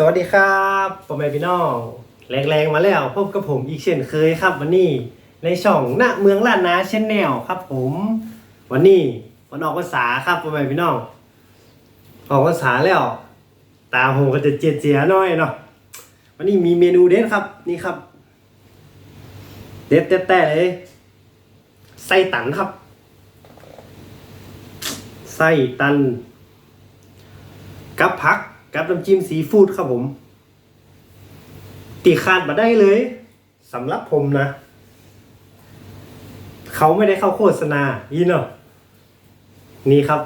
สวัสดีครับพ่อแม่พี่น้องแรงๆมาแล้วพบกับผมอีกเช่นเคยครับ วันนี้ในช่องณเมืองล้านนาเช่นแนวครับ ผม วันนี้วันออกภาษาครับพ่อแม่พี่น้องออกภาษาแล้ว ตาหูก็จะเจียเจียน้อยเนาะวันนี้มีเมนูเด็ดครับนี่ครับ เด็ดแต่ๆเลยไส้ตันครับ ไส้ตัน กับผัก กับน้ำจิ้มซีฟู้ดครับผมตีขาดมาได้เลยสำหรับผมนะ เขาไม่ได้เข้าโฆษณาอีเนาะนี่ครับ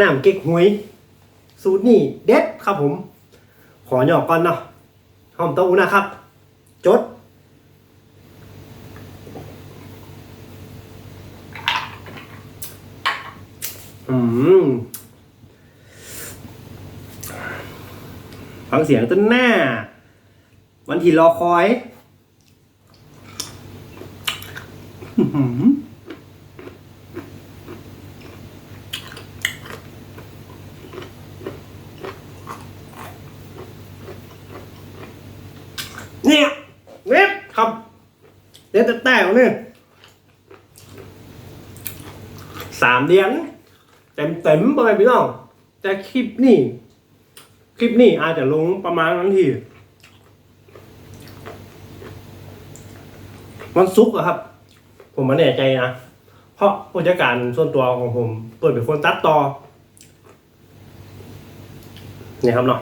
น้ำเก๊กฮวย สูตรนี่เด็ดครับผม ขอหยอกก่อนเนาะหอมเต้าหู้นะครับ จดอืม ฟังเสียงต้นหน้า วันที่รอคอยเนี่ยเว็บครับเด็ดแต่แต่เนี่ยสามเดือนเต็มเต็มๆไปพี่น้องแต่คลิปนี่ คลิปนี้อาจจะลงประมาณนั้นทีวันศุกร์อะครับ ผมมาแน่ใจนะเพราะผู้จัดการส่วนตัวของผม เปิดเป็นคนตัดต่อนี่ครับเนาะ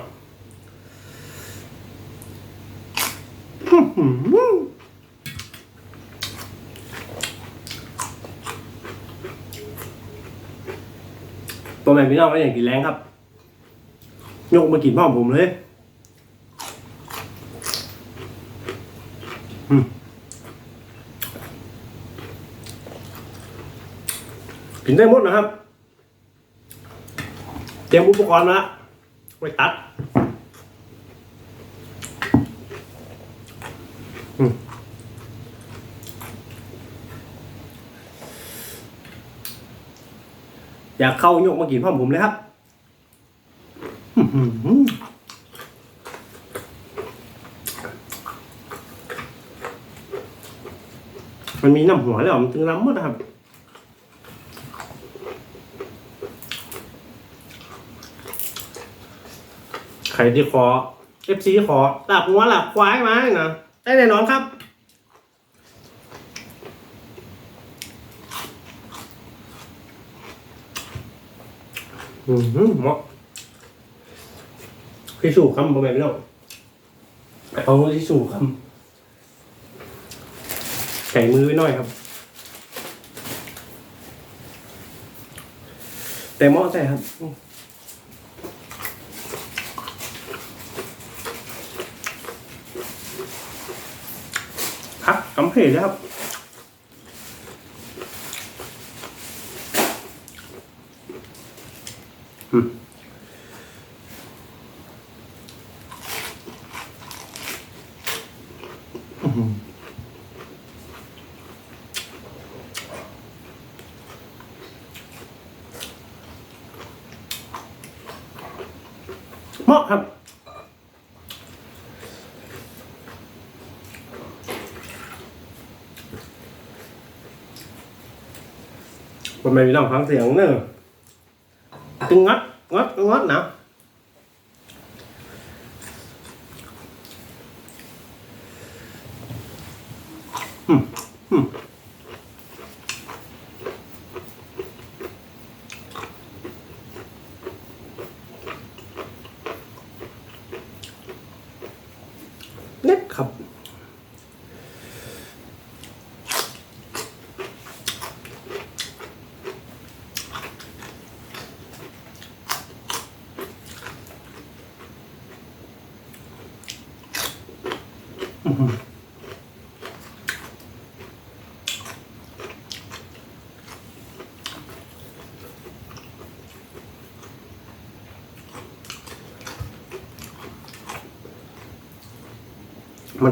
ตัวแม่พี่น้องก็อย่างกินแรงครับ ยกมากินพ่อมผมเลยอืมกินได้หมดนะครับ เตรียมอุปกรณ์มาละไว้ตัดอืมอยากเข้ายกมากินพ่อมผมเลยครับ มันมีน้ำหัวแล้วมันถึงน้ำหมดนะครับใครที่ขอ FC ขอหลับหัวหลับควายมานะได้แน่นอนครับอือหือเหมาะ ที่สูคำประมาณนี้เนาะเอาที่สูคำใส่มือไว้หน่อยครับ แต่หม้อใส่ครับครับกำเพลเลยครับ ครับ คนไม่มีน้องฟังเสียงเนอะตึงงัดงัดงัดนะอืมอืม มัน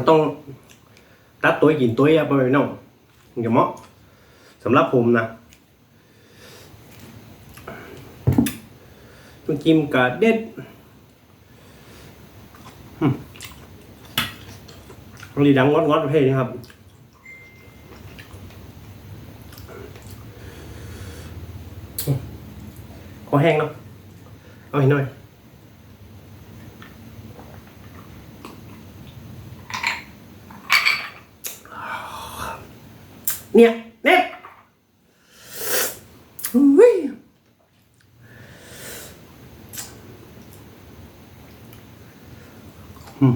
ต้องตัดตัวกินตัวอะพ่อแม่พี่น้องอย่าเมาะสำหรับผมนะต้องกิมกับเด็ด รีดังงอดงอดประเภทนี้ครับ ขอแห้งเนาะเอาให้หน่อยเนี่ยเน็ตอุ้ยอืม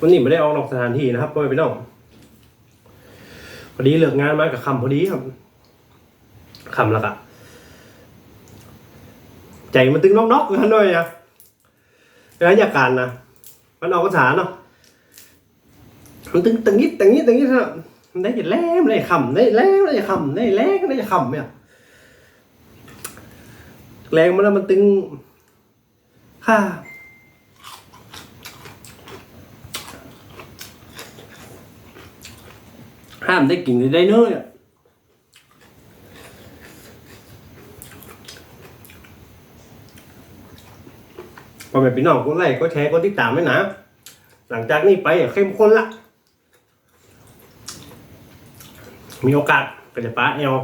วันนี้ไม่ได้ออกนอกสถานที่นะครับพ่อแม่พี่น้องพอดีเลิกงานมากับคำพอดีครับคำแล้วก็ใจมันตึงนอกๆกันหน่อยอะแล้วอยากการนะมันออกภาษาเนาะมันตึงตึงนิดตึงนิดตึงนิดนะมันได้แรงได้คำได้แรงได้คำได้แรงได้คำเนี่ยแรงมันแล้วมันตึงค่า ห้ามได้กินได้เนื้อพอแม่พี่น้องกดไลค์กดแชร์กดติดตามไว้นะ หลังจากนี้ไปเข้มข้นละ มีโอกาสก็จะป้าเอล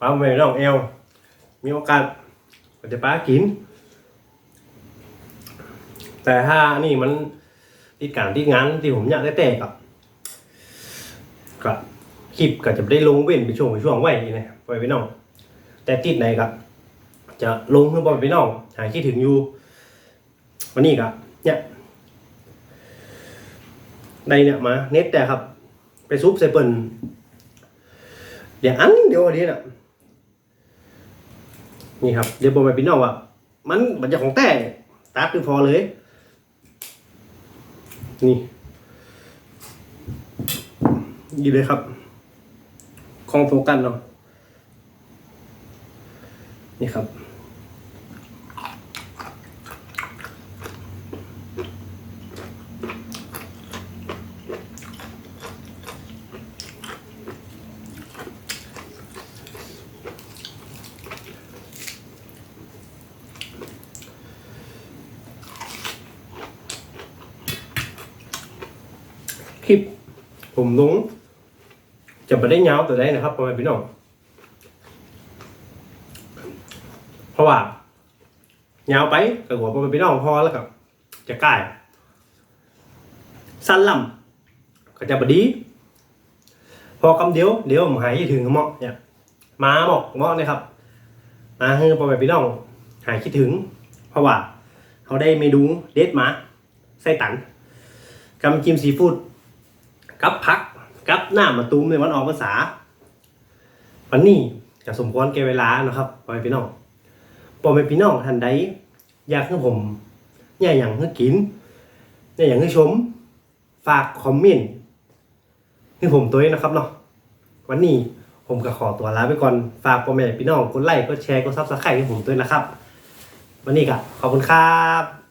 ป้าแม่พี่น้องเอลมีโอกาสก็จะป้ากิน แต่ถ้านี่มันติดการติดงานที่ผมอยากได้แต่กับ ก็คลิปก็จะได้ลงเว้นไปช่วงไปช่วงไว้นะไปพี่น้องแต่ติดไหนครับ จะลงเพื่อบอลพี่น้องหายคิดถึงอยู่ วันนี้ครับเนี่ยได้เนี่ยมาเน็ตแต่ครับ ไปซุปใส่เปิ่นเดี๋ยวอันเดี๋ยวอันนี้น่ะนี่ครับเดี๋ยวบอกไปพี่น้องว่ามันมันจะของแต่ตัดคือพอเลย นี่ นี่เลยครับคองโฟกัสเนาะนี่ครับ คลิปผมลง จะไม่ได้ยาตัวใดนะครับพ่อแม่พี่น้องเพราะว่ายาไปกับหัวพ่อแม่พี่น้องพอแล้วกับจะกล้สั้นลำก็จะบดี พอคำเดียวเดี๋ยวผมหายคิดถึงเหมาะเนี่ยมาหมอกเหมาะเลยครับมาให้พ่อแม่พี่น้องหายคิดถึง เพราะว่าเขาได้เมนูเด็ดมาไส้ตันกำจิมซีฟู้ดกับพัก กับหน้ามาตูมในวันออกภาษา วันนี้จะสมควรแก่เวลานะครับพ่อแม่พี่น้องพ่อแม่พี่น้องท่านใดอยากให้ผมเนี่ยอย่างให้กินเนี่ยอย่างให้ชม ฝากคอมเมนต์ให้ผมตัวเองนะครับเนาะวันนี้ผมก็ขอตัวลาไปก่อน ฝากพ่อแม่พี่น้องกดไลค์กดแชร์กดซับสไครต์ให้ผมด้วยนะครับ วันนี้ก็ขอบคุณครับ